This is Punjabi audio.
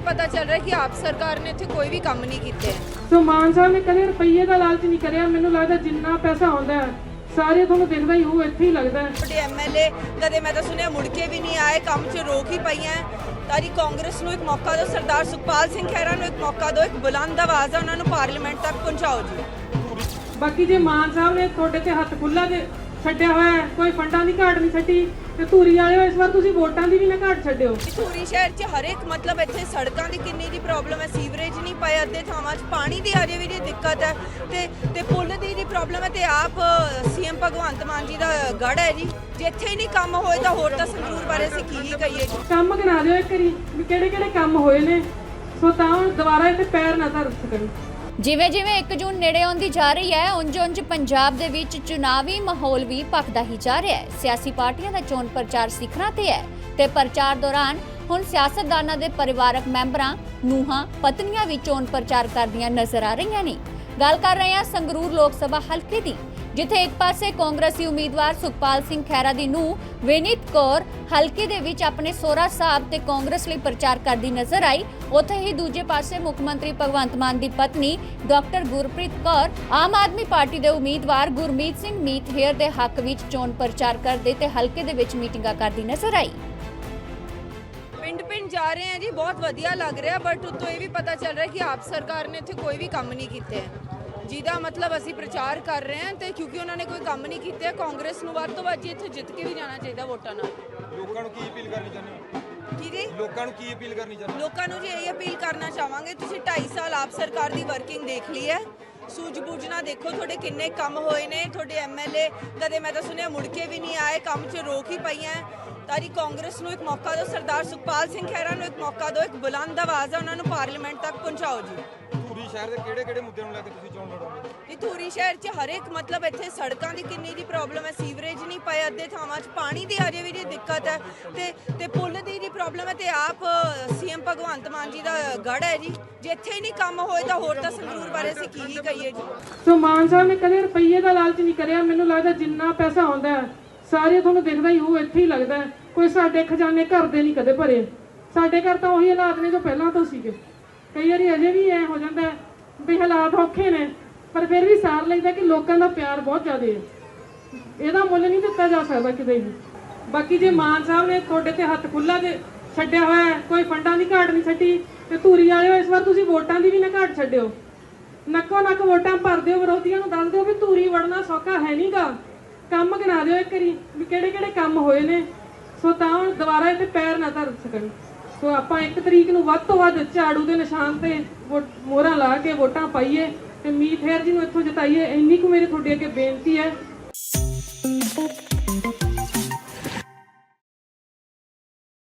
ਵੀ ਪਤਾ ਚੱਲ ਰਿਹਾ ਕਿ ਆਪ ਸਰਕਾਰ ਨੇ ਇੱਥੇ ਕੋਈ ਵੀ ਕੰਮ ਨਹੀਂ ਕੀਤੇ। ਸੋ ਮਾਨ ਸਾਹਿਬ ਨੇ ਕਦੇ ਰੁਪਈਏ ਦਾ ਲਾਲਚ ਨਹੀਂ ਕਰਿਆ। ਮੈਨੂੰ ਲੱਗਦਾ ਜਿੰਨਾ ਪੈਸਾ ਆਉਂਦਾ ਹੈ, ਸਾਰੇ ਤੁਹਾਨੂੰ ਦਿਖਦਾ ਹੀ ਹੋਊ ਇੱਥੇ ਹੀ ਲੱਗਦਾ ਹੈ। ਤੁਹਾਡੇ ਐਮਐਲਏ ਕਦੇ ਮੈਂ ਤਾਂ ਸੁਣਿਆ ਮੁੜ ਕੇ ਵੀ ਨਹੀਂ ਆਏ ਕੰਮ 'ਚ ਰੋਕ ਹੀ ਪਈਆਂ ਤਾਰੀ ਕਾਂਗਰਸ ਨੂੰ ਇੱਕ ਮੌਕਾ ਦਿਓ ਸਰਦਾਰ ਸੁਖਪਾਲ ਸਿੰਘ ਖਹਿਰਾ ਨੂੰ ਇੱਕ ਮੌਕਾ ਦਿਓ ਇੱਕ ਬੁਲੰਦ ਆਵਾਜ਼ ਆ ਉਹਨਾਂ ਨੂੰ ਪਾਰਲੀਮੈਂਟ ਤੱਕ ਪਹੁੰਚਾਓ ਜੀ। ਬਾਕੀ ਜੇ ਮਾਨ ਸਾਹਿਬ ਨੇ ਤੁਹਾਡੇ ਤੇ ਹੱਥ ਖੁੱਲਾ ਦੇ ਛੱਡਿਆ ਹੋਇਆ ਹੈ, ਕੋਈ ਫੰਡਾਂ ਦੀ ਘਾਟ ਨਹੀਂ ਛੱਡੀ। ਤੇ ਧੂਰੀ ਵਾਲਿਓ ਇਸ ਵਾਰ ਤੁਸੀਂ ਵੋਟਾਂ ਦੀ ਵੀ ਨਾ ਘਾਟ ਛੱਡਿਓ। ਧੂਰੀ ਸ਼ਹਿਰ 'ਚ ਹਰ ਇੱਕ ਮਤਲਬ ਇੱਥੇ ਸੜਕਾਂ ਦੀ ਕਿੰਨੀ ਦੀ ਪ੍ਰੋਬਲਮ ਹੈ ਸੀਵਰੇਜ ਨਹੀਂ ਪਏ ਅੱਧੇ ਥਾਵਾਂ 'ਚ ਪਾਣੀ ਦੀ ਅਜੇ ਵੀ ਦੀ ਦਿੱਕਤ ਹੈ। ਤੇ ਤੇ ਪੁੱਲ ਦੀ ਦੀ ਪ੍ਰੋਬਲਮ ਹੈ ਤੇ ਆਪ ਸੀਐਮ ਭਗਵੰਤ ਮਾਨ ਜੀ ਦਾ ਗੜ ਹੈ ਜੀ। ਜੇ ਇੱਥੇ ਹੀ ਨਹੀਂ ਕੰਮ ਹੋਏ ਤਾਂ ਹੋਰ ਤਾਂ ਸੰਗਰੂਰ ਬਾਰੇ ਅਸੀਂ ਕੀ ਹੀ ਕਹੀਏ ਜੀ? ਕੰਮ ਗਿਣਾ ਦਿਓ ਇੱਕ ਵਾਰੀ ਵੀ ਕਿਹੜੇ ਕਿਹੜੇ ਕੰਮ ਹੋਏ ਨੇ। ਸੋ ਤਾਂ ਹੁਣ ਦੁਬਾਰਾ ਇੱਥੇ ਪੈਰ ਨਾ ਧਰ ਸਕਣ। ਜਿਵੇਂ ਜਿਵੇਂ 1 ਜੂਨ ਨੇੜੇ ਆਉਂਦੀ ਜਾ ਰਹੀ ਹੈ ਉਂਝ-ਉਂਝ ਪੰਜਾਬ ਦੇ ਵਿੱਚ ਚੁਣਾਵੀ ਮਾਹੌਲ ਵੀ ਭਖਦਾ ਹੀ ਜਾ ਰਿਹਾ ਹੈ। ਸਿਆਸੀ ਪਾਰਟੀਆਂ ਦਾ ਚੋਣ ਪ੍ਰਚਾਰ ਸਿਖਰਾਂ ਤੇ ਹੈ ਤੇ ਪ੍ਰਚਾਰ ਦੌਰਾਨ ਹੁਣ ਸਿਆਸਤਦਾਨਾਂ ਦੇ ਪਰਿਵਾਰਕ ਮੈਂਬਰਾਂ, ਨੂੰਹਾਂ, ਪਤਨੀਆਂ ਵੀ ਚੋਣ ਪ੍ਰਚਾਰ ਕਰਦੀਆਂ ਨਜ਼ਰ ਆ ਰਹੀਆਂ ਨੇ। ਗੱਲ ਕਰ ਰਹੇ ਹਾਂ ਸੰਗਰੂਰ ਲੋਕ ਸਭਾ ਹਲਕੇ ਦੀ। ਜਿੱਥੇ ਇੱਕ ਪਾਸੇ ਕਾਂਗਰਸੀ ਉਮੀਦਵਾਰ ਸੁਖਪਾਲ ਸਿੰਘ ਖਹਿਰਾ ਦੀ ਨੂੰ ਵਿਨੀਤ ਕੌਰ ਹਲਕੇ ਦੇ ਵਿੱਚ ਆਪਣੇ ਸੋਹਰਾ ਸਾਹਿਬ ਤੇ ਕਾਂਗਰਸ ਲਈ ਪ੍ਰਚਾਰ ਕਰਦੀ ਨਜ਼ਰ ਆਈ, ਉੱਥੇ ਹੀ ਦੂਜੇ ਪਾਸੇ ਮੁੱਖ ਮੰਤਰੀ ਭਗਵੰਤ ਮਾਨ ਦੀ ਪਤਨੀ ਡਾਕਟਰ ਗੁਰਪ੍ਰੀਤ ਕੌਰ ਆਮ ਆਦਮੀ ਪਾਰਟੀ ਦੇ ਉਮੀਦਵਾਰ ਗੁਰਮੀਤ ਸਿੰਘ ਮੀਤ ਹੇਅਰ ਦੇ ਹੱਕ ਵਿੱਚ ਚੋਣ ਪ੍ਰਚਾਰ ਕਰਦੇ ਤੇ ਹਲਕੇ ਦੇ ਵਿੱਚ ਮੀਟਿੰਗਾਂ ਕਰਦੀ ਨਜ਼ਰ ਆਈ। ਪਿੰਡ ਪਿੰਡ ਜਾ ਰਹੇ ਆ ਜੀ, ਬਹੁਤ ਵਧੀਆ ਲੱਗ ਰਿਹਾ ਬਟ ਉਤੋਂ ਇਹ ਵੀ ਪਤਾ ਚੱਲ ਰਿਹਾ ਕਿ ਆਪ ਸਰਕਾਰ ਨੇ ਇੱਥੇ ਕੋਈ ਵੀ ਕੰਮ ਨਹੀਂ ਕੀਤੇ। ਜਿਹਦਾ ਮਤਲਬ ਅਸੀਂ ਪ੍ਰਚਾਰ ਕਰ ਰਹੇ ਹਾਂ ਤੇ ਕਿਉਂਕਿ ਉਹਨਾਂ ਨੇ ਕੋਈ ਕੰਮ ਨਹੀਂ ਕੀਤੇ ਕਾਂਗਰਸ ਨੂੰ ਵੱਧ ਤੋਂ ਵੱਧ ਇੱਥੇ ਜਿੱਤ ਕੇ ਵੀ ਜਾਣਾ ਚਾਹੀਦਾ ਵੋਟਾਂ ਨਾਲ। ਲੋਕਾਂ ਨੂੰ ਕੀ ਅਪੀਲ ਕਰਨੀ ਚਾਹੁੰਦੇ ਹੋ? ਕੀ ਜੀ ਲੋਕਾਂ ਨੂੰ ਕੀ ਅਪੀਲ ਕਰਨੀ ਚਾਹੁੰਦੇ ਲੋਕਾਂ ਨੂੰ ਜੀ ਇਹ ਅਪੀਲ ਕਰਨਾ ਚਾਹਾਂਗੇ ਤੁਸੀਂ 2.5 ਸਾਲ ਆਪ ਸਰਕਾਰ ਦੀ ਵਰਕਿੰਗ ਦੇਖ ਲਈ ਹੈ। ਸੂਝ-ਬੂਝ ਨਾ ਦੇਖੋ ਤੁਹਾਡੇ ਕਿੰਨੇ ਕੰਮ ਹੋਏ ਨੇ ਤੁਹਾਡੇ ਐਮਐਲਏ ਕਦੇ ਮੈਂ ਤਾਂ ਸੁਣਿਆ ਮੁੜ ਕੇ ਵੀ ਨਹੀਂ ਆਏ ਕੰਮ 'ਚ ਰੋਕ ਹੀ ਪਈਆਂ ਤਾਰੀ ਕਾਂਗਰਸ ਨੂੰ ਇੱਕ ਮੌਕਾ ਦਿਓ ਸਰਦਾਰ ਸੁਖਪਾਲ ਸਿੰਘ ਖਹਿਰਾ ਨੂੰ ਇੱਕ ਮੌਕਾ ਦਿਓ ਇੱਕ ਬੁਲੰਦ ਆਵਾਜ਼ ਆ ਉਹਨਾਂ ਨੂੰ ਪਾਰਲੀਮੈਂਟ ਤੱਕ ਪਹੁੰਚਾਓ ਜੀ। ਸ਼ਹਿਰ ਦੇ ਕਿਹੜੇ ਕਿਹੜੇ ਮੁੱਦਿਆਂ ਨੂੰ ਲੈ ਕੇ ਤੁਸੀਂ ਚੋਣ ਲੜੋਗੇ? ਇਹ ਧੂਰੀ ਸ਼ਹਿਰ 'ਚ ਹਰ ਇੱਕ ਮਤਲਬ ਇੱਥੇ ਸੜਕਾਂ ਦੀ ਕਿੰਨੀ ਦੀ ਪ੍ਰੋਬਲਮ ਹੈ ਸੀਵਰੇਜ ਨਹੀਂ ਪਏ ਅੱਧੇ ਥਾਵਾਂ 'ਚ ਪਾਣੀ ਦੀ ਅਜੇ ਵੀ ਦੀ ਦਿੱਕਤ ਹੈ ਤੇ ਤੇ ਪੁੱਲ ਦੀ ਦੀ ਪ੍ਰੋਬਲਮ ਹੈ ਤੇ ਆਪ ਸੀਐਮ ਭਗਵੰਤ ਮਾਨ ਜੀ ਦਾ ਗੜ ਹੈ ਜੀ। ਜੇ ਇੱਥੇ ਹੀ ਨਹੀਂ ਕੰਮ ਹੋਏ ਤਾਂ ਹੋਰ ਤਾਂ ਸੰਗਰੂਰ ਬਾਰੇ ਅਸੀਂ ਕੀ ਹੀ ਕਹੀਏ ਜੀ? ਸੋ ਮਾਨ ਸਾਹਿਬ ਨੇ ਕਦੇ ਰੁਪਈਏ ਦਾ ਲਾਲਚ ਨਹੀਂ ਕਰਿਆ ਮੈਨੂੰ ਲੱਗਦਾ ਜਿੰਨਾ ਪੈਸਾ ਆਉਂਦਾ ਹੈ, ਸਾਰੇ ਤੁਹਾਨੂੰ ਦਿਖਦਾ ਹੀ ਹੋਊ ਇੱਥੇ ਹੀ ਲੱਗਦਾ। ਕੋਈ ਸਾਡੇ ਖਜ਼ਾਨੇ ਘਰ ਦੇ ਨਹੀਂ ਕਦੇ ਭਰੇ। ਸਾਡੇ ਘਰ ਤਾਂ ਉਹੀ ਹਾਲਾਤ ਨੇ ਜੋ ਪਹਿਲਾਂ ਤੋਂ ਸੀਗੇ। ਕਈ ਵਾਰੀ ਅਜੇ ਵੀ ਐ ਹੋ ਜਾਂਦਾ ਵੀ ਹਾਲਾਤ ਔਖੇ ਨੇ, ਪਰ ਫਿਰ ਵੀ ਸਾਰ ਲੈਂਦਾ ਕਿ ਲੋਕਾਂ ਦਾ ਪਿਆਰ ਬਹੁਤ ਜ਼ਿਆਦਾ ਹੈ। ਇਹਦਾ ਮੁੱਲ ਨਹੀਂ ਦਿੱਤਾ ਜਾ ਸਕਦਾ ਕਿਤੇ ਵੀ। ਬਾਕੀ ਜੇ ਮਾਨ ਸਾਹਿਬ ਨੇ ਤੁਹਾਡੇ ਤੇ ਹੱਥ ਖੁੱਲਾ ਦੇ ਛੱਡਿਆ ਹੋਇਆ ਕੋਈ ਫੰਡਾਂ ਦੀ ਘਾਟ ਨਹੀਂ ਛੱਡੀ, ਤੇ ਧੂਰੀ ਵਾਲਿਓ ਇਸ ਵਾਰ ਤੁਸੀਂ ਵੋਟਾਂ ਦੀ ਵੀ ਨਾ ਘਾਟ ਛੱਡਿਓ। ਨੱਕੋ ਨੱਕ ਵੋਟਾਂ ਭਰ ਦਿਓ, ਵਿਰੋਧੀਆਂ ਨੂੰ ਦੱਸ ਦਿਓ ਵੀ ਧੂਰੀ ਵੜਨਾ ਸੌਖਾ ਹੈ ਨਹੀਂਗਾ ਕੰਮ ਕਰਾ ਦਿਓ ਇੱਕ ਵਾਰੀ, ਵੀ ਕਿਹੜੇ ਕਿਹੜੇ ਕੰਮ ਹੋਏ ਨੇ। ਸੋ ਤਾਂ ਦੁਬਾਰਾ ਇੱਥੇ ਪੈਰ ਨਾ ਧਰ ਸਕਣ। ਸੋ ਆਪਾਂ ਇੱਕ ਤਰੀਕ ਨੂੰ ਵੱਧ ਤੋਂ ਵੱਧ ਝਾੜੂ ਦੇ ਨਿਸ਼ਾਨ ਤੇ ਮੋਹਰਾਂ ਲਾ ਕੇ ਵੋਟਾਂ ਪਾਈਏ ਤੇ ਮੀਤ ਹੈਰ ਜੀ ਨੂੰ ਇੱਥੋਂ ਜਿਤਾਈਏ, ਇੰਨੀ ਕੁ ਮੇਰੀ ਤੁਹਾਡੇ ਅੱਗੇ ਬੇਨਤੀ ਹੈ।